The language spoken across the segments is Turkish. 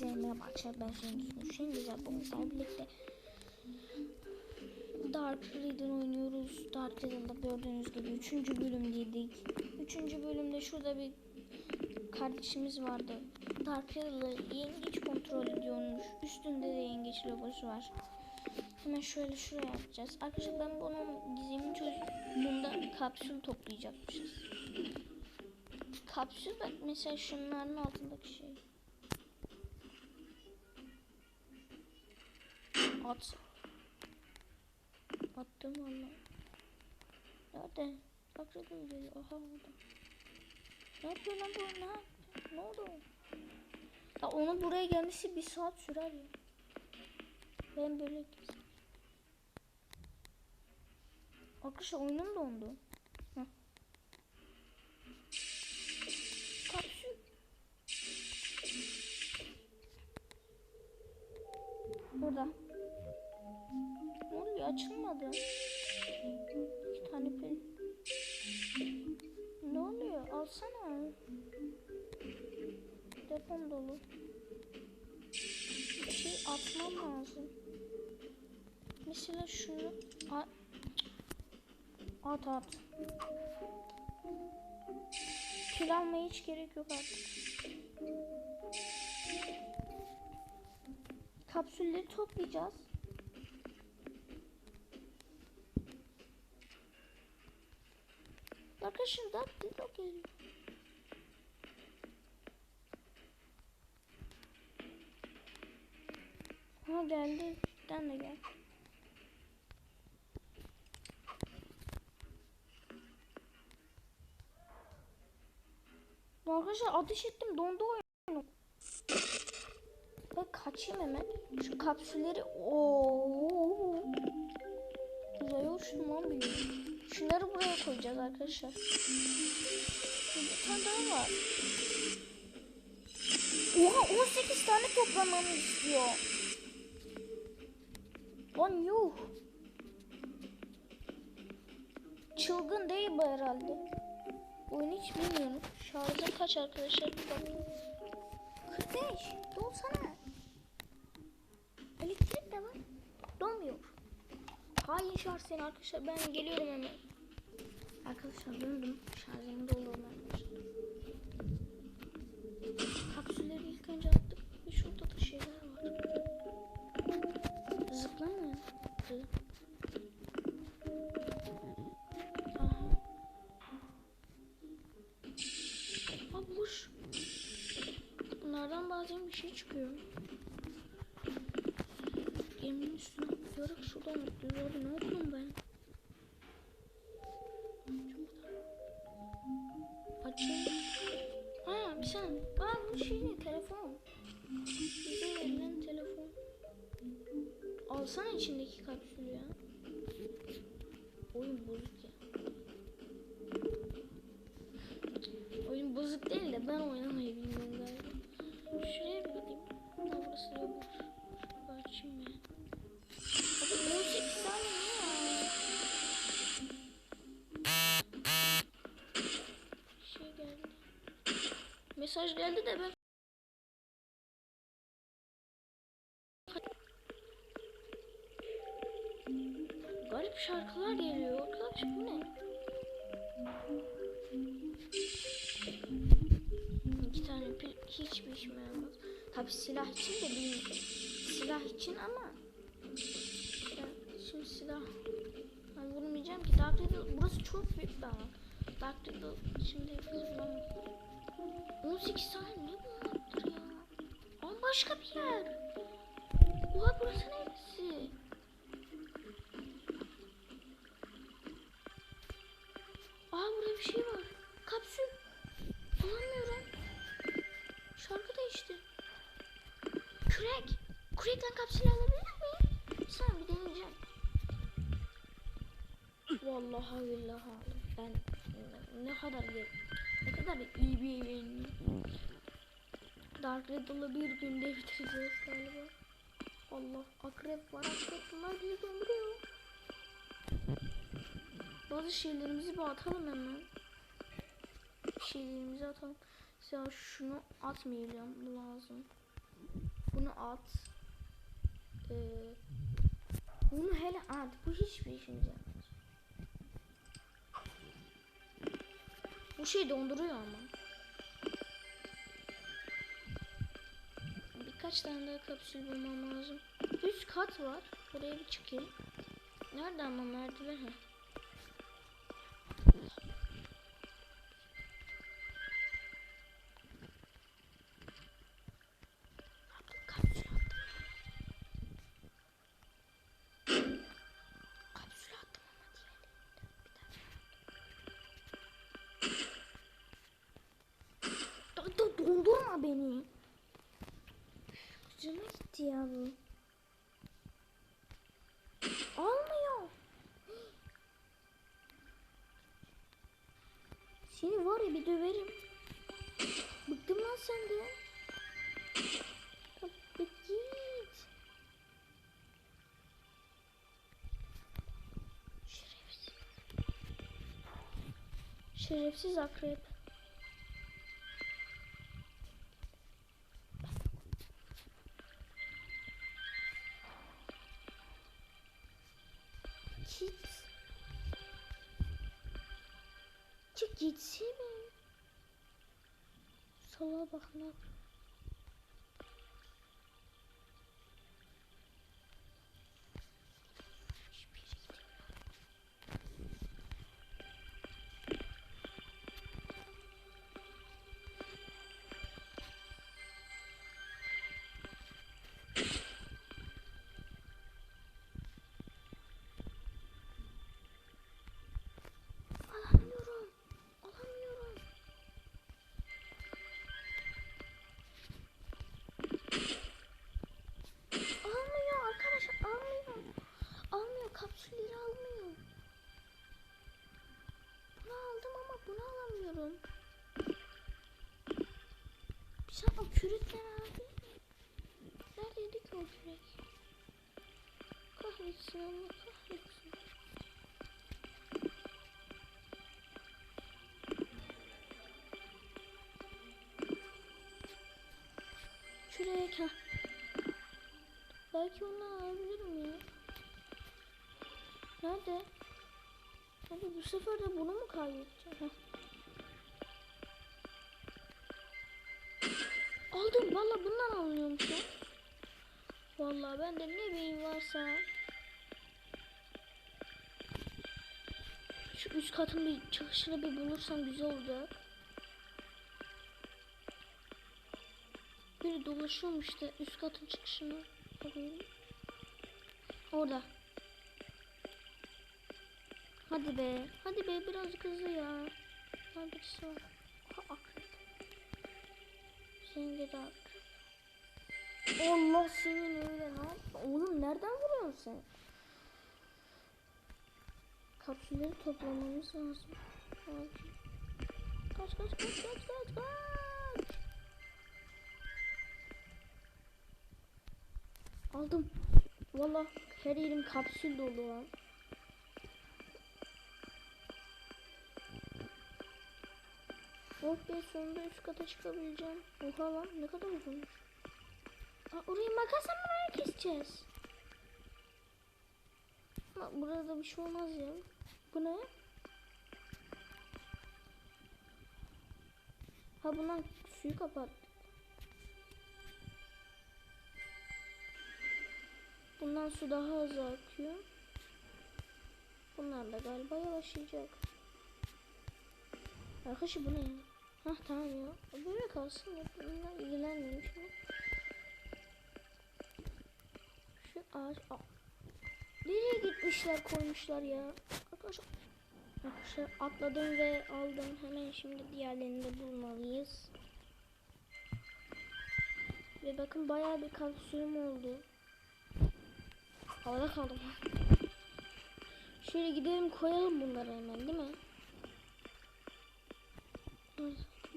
Merhaba arkadaşlar ben Şimdi güzel bonuslar birlikte Dark Riddle oynuyoruz. Dark Riddle'da gördüğünüz gibi 3. bölümdeydik. 3. bölümde şurada bir kardeşimiz vardı. Dark Riddle'ı yengeç kontrol ediyormuş. Üstünde de yengeç logosu var. Hemen şöyle şuraya yapacağız. Arkadaşlar ben bunun gizemini çöz... Bunda kapsül toplayacakmışız. Kapsül bak mesela şunların altındaki şey. At. Attım valla. Nerede? Bak dedim geliyor. Aha burada. Ne yapıyor lan bu? Ne? Ne oldu? Ya onun buraya gelmesi bir saat sürer ya. Ben böyle Arkadaşlar oyunum dondu. Şunu at. At at. Almaya hiç gerek yok artık. Kapsülleri toplayacağız. Arkadaşlar da Dilo geliyor. Ha geldi. Sen de gel. Arkadaşlar ateş ettim dondu oyun. Ben kaçayım hemen. Şu kapsülleri ooo. Uzaya uçtum lan bir. Şunları buraya koyacağız arkadaşlar. Bir tane daha var. Oha 18 tane toplamamı istiyor. Lan yuh. Çılgın değil bu herhalde. Oyunu hiç bilmiyorum. Şarjı kaç arkadaşlar bir bakayım. 45. Dolsana. Elektrik de var. Donmuyor. Hain şarj seni arkadaşlar. Ben geliyorum hemen. Arkadaşlar döndüm. Şarjımı Mesaj geldi de ben Garip şarkılar geliyor. Arkadaş bu ne? İki tane pil hiçbir işime yaramaz. Tabi silah için de değil. Silah için ama ya şimdi silah ben vurmayacağım ki Dark Riddle burası çok büyük bir. Dark Riddle şimdi vuramam. 18 tane ne bunlardır ya? Ama başka bir yer. Oha burası neresi? Aa burada bir şey var. Kapsül. Alamıyorum. Şarkı değişti. Kürek. Kürekten kapsül alabilir miyim? Sen bir deneyeceğim. Vallahi billahi ben ne kadar ne kadar iyi bir yayın. Dark Riddle'ı bir günde bitireceğiz galiba. Allah akrep var akrep bunlar bizi donduruyor. Bazı şeylerimizi bir atalım hemen. şeylerimizi atalım. Mesela şunu atmayacağım. Lazım. Bunu at. Ee, bunu hele at. Bu hiçbir işimize yaramaz. Bu şey donduruyor ama. Birkaç tane daha kapsül bulmam lazım. Üst kat var. Oraya bir çıkayım. Nerede ama merdiven? Dondurma beni. Gücüme gitti ya bu. Almıyor. Seni var ya bir döverim. Bıktım lan senden. Git. Şerefsiz. Şerefsiz akrep. Çık gitsene. Salağa bak ne yapıyor. Ne abi? Neredeydi ki o kürek? Kahretsin Allah kahretsin. Şuraya ha. Belki onu alabilirim ya. Nerede? Hadi bu sefer de bunu mu kaybedeceğim? Aldım valla bundan alınıyormuş ya. Valla ben de ne beyin varsa. Şu üst katın bir çıkışını bir bulursam güzel olacak. Biri dolaşıyormuş da üst katın çıkışını arıyorum. Orada. Hadi be. Hadi be birazcık hızlı ya. Lan birisi de akrep. Allah senin öyle yaptın? Oğlum nereden vuruyorsun sen? Kapsülleri toplamamız lazım. Kaç kaç kaç kaç kaç kaç. Aldım. Valla her yerim kapsül dolu lan. Oh be sonunda üst kata çıkabileceğim. Oha lan ne kadar uzunmuş. Aa, orayı makasla mı keseceğiz? Ama burada bir şey olmaz ya. Bu ne? Ha bundan suyu kapat. Bundan su daha hızlı akıyor. Bunlar da galiba yavaşlayacak. Arkadaşlar bu ne ya? Hah tamam ya. Böyle kalsın ya. Bununla ilgilenmeyeyim şimdi. Şu ağaç... Aa. Nereye gitmişler koymuşlar ya? Arkadaşlar. Arkadaşlar atladım ve aldım. Hemen şimdi diğerlerini de bulmalıyız. Ve bakın bayağı bir kalsiyum oldu. Havada kaldım. Şöyle gidelim koyalım bunları hemen değil mi?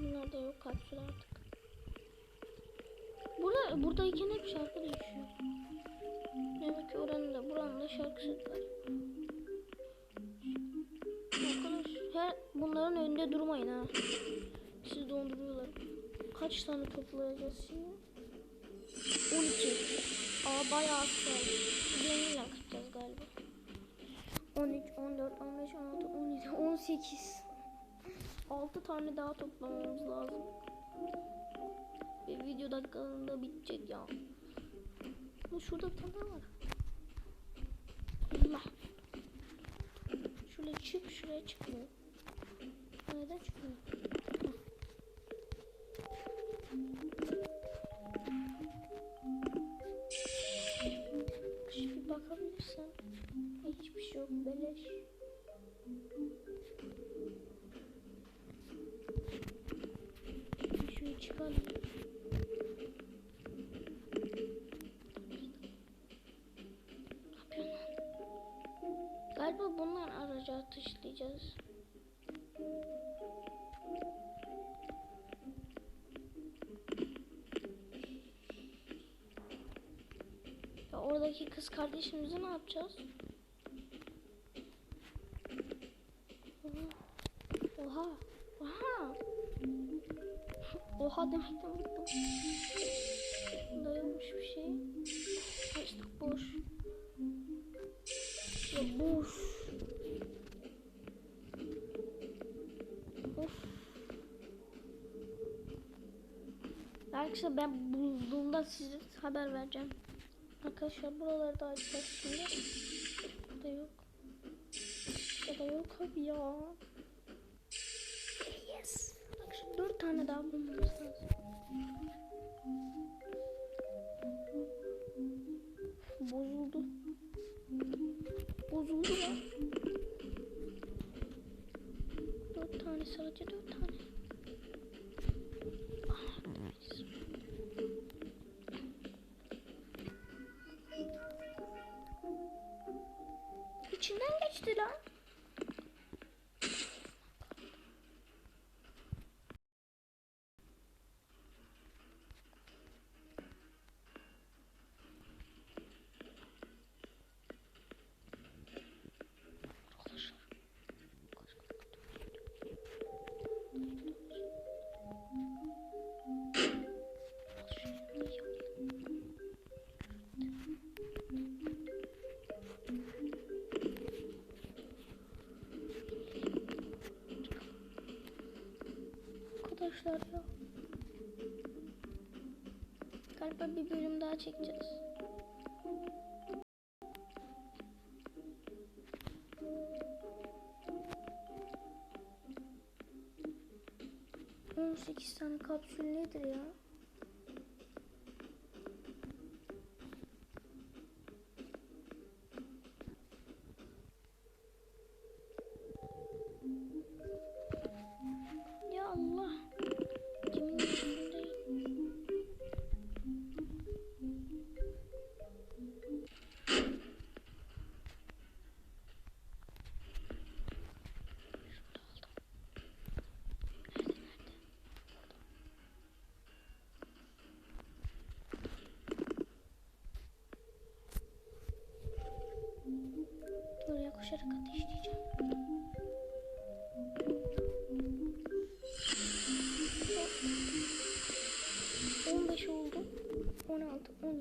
Bunlar da yok kapsül artık. Burada buradayken hep şarkı değişiyor. Demek ki oranın da buranın da şarkısı var. Arkadaş her bunların önünde durmayın ha. Sizi donduruyorlar. Kaç tane toplayacağız şimdi? bayağı az kaldı. Kıracağız galiba. 13, 14, 15, 16, 17, 18. 6 tane daha toplamamız lazım. Ve video dakikalığında bitecek ya. Ama şurada tane var. Allah. Şöyle çık şuraya çıkmıyor. Neden çıkmıyor? Bir bakabilirsen. Hiçbir şey yok beleş. Lan? Galiba bunlar aracı atışlayacağız. Ya oradaki kız kardeşimizi ne yapacağız? Oha. Oha. Oha demekten bıktım. Bunda yokmuş bir şey. Açtık boş. Ya boş. Of. Arkadaşlar ben bulduğumda size haber vereceğim. Arkadaşlar buraları da açacağız şimdi. Burada yok. Burada yok abi ya. Yes. Şu dört tane daha bulmamız lazım. Bozuldu. Bozuldu lan. Dört tane sadece dört tane. Ah. İçinden geçti lan. Daha çekeceğiz. On sekiz tane kapsül nedir? Ya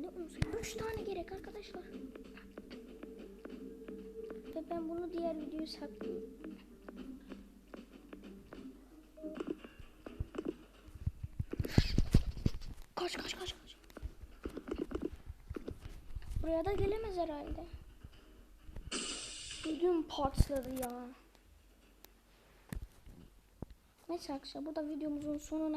16, 17, 18. 3 tane gerek arkadaşlar. Ve ben bunu diğer videoya saklıyorum. Kaç kaç kaç kaç. Buraya da gelemez herhalde. Ödüm patladı ya. Neyse arkadaşlar burada videomuzun sonuna